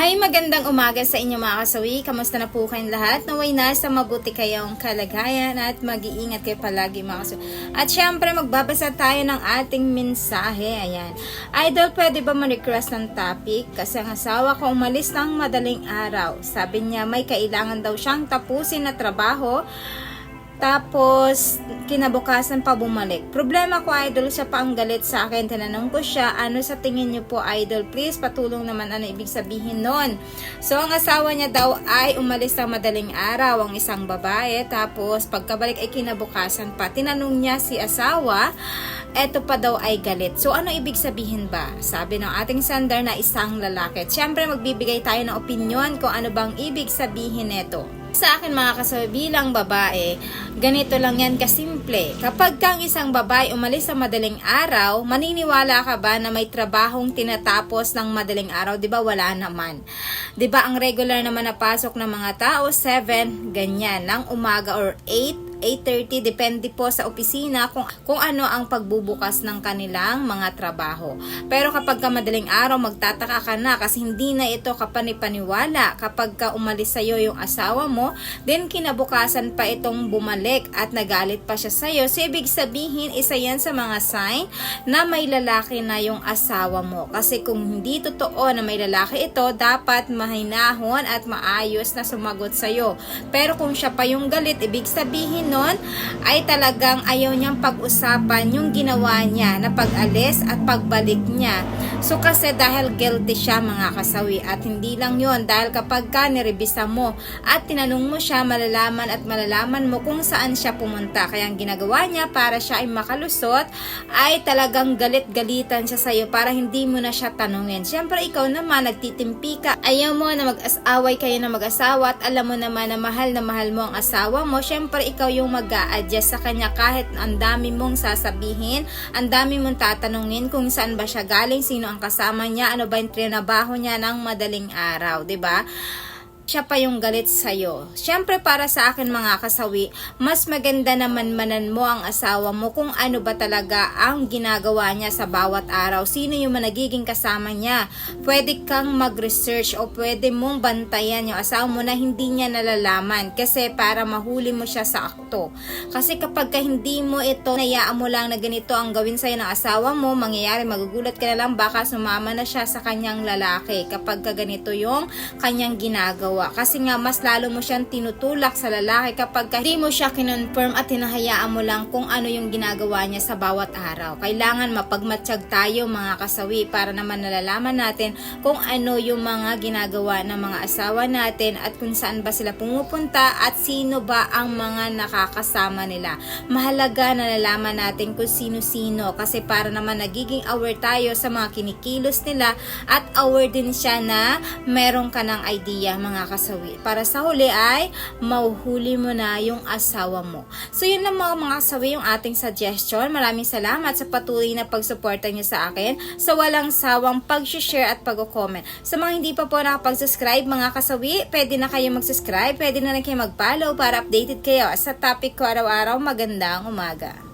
Hi, magandang umaga sa inyo mga kasawi. Kamusta na po kayong lahat? Naway nasa mabuti kayong kalagayan at mag-iingat kayo palagi mga kasawi. At syempre, magbabasa tayo ng ating mensahe. Ayan. Idol, pwede ba ma-request ng topic? Kasi ang asawa ko umalis ng madaling araw. Sabi niya may kailangan daw siyang tapusin na trabaho. Tapos, kinabukasan pa bumalik. Problema ko, idol, siya pa ang galit sa akin. Tinanong ko siya, ano sa tingin niyo po, idol? Please, patulong naman ano ibig sabihin nun. So, ang asawa niya daw ay umalis ng madaling araw, ang isang babae. Tapos, pagkabalik ay kinabukasan pa. Tinanong niya si asawa, eto pa daw ay galit. So, ano ibig sabihin ba? Sabi ng ating sender na isang lalaki. Siyempre, magbibigay tayo ng opinion kung ano bang ibig sabihin neto. Sa akin mga kasabi bilang babae, ganito lang yan kasimple. Kapag kang isang babae umalis sa madaling araw, maniniwala ka ba na may trabahong tinatapos ng madaling araw? 'Di ba Wala naman. 'Di ba ang regular naman na pasok ng mga tao, 7, ganyan, ng umaga or 8, 8.30, depende po sa opisina kung, kung ano ang pagbubukas ng kanilang mga trabaho. Pero kapag ka madaling araw, magtataka ka na kasi hindi na ito kapanipaniwala. Kapag ka umalis sa'yo yung asawa mo, then kinabukasan pa itong bumalik at nagalit pa siya sa'yo. So, ibig sabihin, isa yan sa mga sign na may lalaki na yung asawa mo. Kasi kung hindi totoo na may lalaki ito, dapat mahinahon at maayos na sumagot sa'yo. Pero kung siya pa yung galit, ibig sabihin nun ay talagang ayaw niyang pag-usapan yung ginawa niya na pag-alis at pagbalik niya. So kasi dahil guilty siya mga kasawi at hindi lang yon dahil kapag ka nirebisa mo at tinanong mo siya malalaman at malalaman mo kung saan siya pumunta. Kaya ang ginagawa niya para siya ay makalusot ay talagang galit-galitan siya sa'yo para hindi mo na siya tanungin. Siyempre ikaw naman nagtitimpi ka. Ayaw mo na mag-away kayo na mag-asawa at alam mo naman na mahal na mahal mo ang asawa mo. Siyempre ikaw yung mag adjust sa kanya kahit ang dami mong sasabihin, ang dami mong tatanungin kung saan ba siya galing, sino ang kasama niya, ano ba yung trinabaho niya ng madaling araw, 'di ba? Siya pa yung galit sa'yo. Siyempre para sa akin mga kasawi, mas maganda naman manan mo ang asawa mo kung ano ba talaga ang ginagawa niya sa bawat araw. Sino yung nagiging kasama niya. Pwede kang mag-research o pwede mong bantayan yung asawa mo na hindi niya nalalaman kasi para mahuli mo siya sa akto. Kasi kapag ka hindi mo ito, nayaan mo lang na ganito ang gawin sa'yo ng asawa mo, mangyayari, magugulat ka na lang, baka sumama na siya sa kanyang lalaki kapag ka ganito yung kanyang ginagawa ginagawa. Kasi nga, mas lalo mo siyang tinutulak sa lalaki kapag hindi mo siya kinonfirm at hinahayaan mo lang kung ano yung ginagawa niya sa bawat araw. Kailangan mapagmatsyag tayo mga kasawi para naman nalalaman natin kung ano yung mga ginagawa ng mga asawa natin at kung saan ba sila pumupunta at sino ba ang mga nakakasama nila. Mahalaga na nalaman natin kung sino-sino kasi para naman nagiging aware tayo sa mga kinikilos nila at aware din siya na meron ka ng idea mga kasawi. Para sa huli ay mauhuli mo na yung asawa mo. So yun lang mga mga kasawi yung ating suggestion. Maraming salamat sa patuloy na pagsuporta niyo sa akin sa walang sawang pag-share at pag-comment. Sa mga hindi pa po nakapag-subscribe mga kasawi, pwede na kayo mag-subscribe, pwede na rin kayo mag-follow para updated kayo sa topic ko araw-araw. Magandang umaga.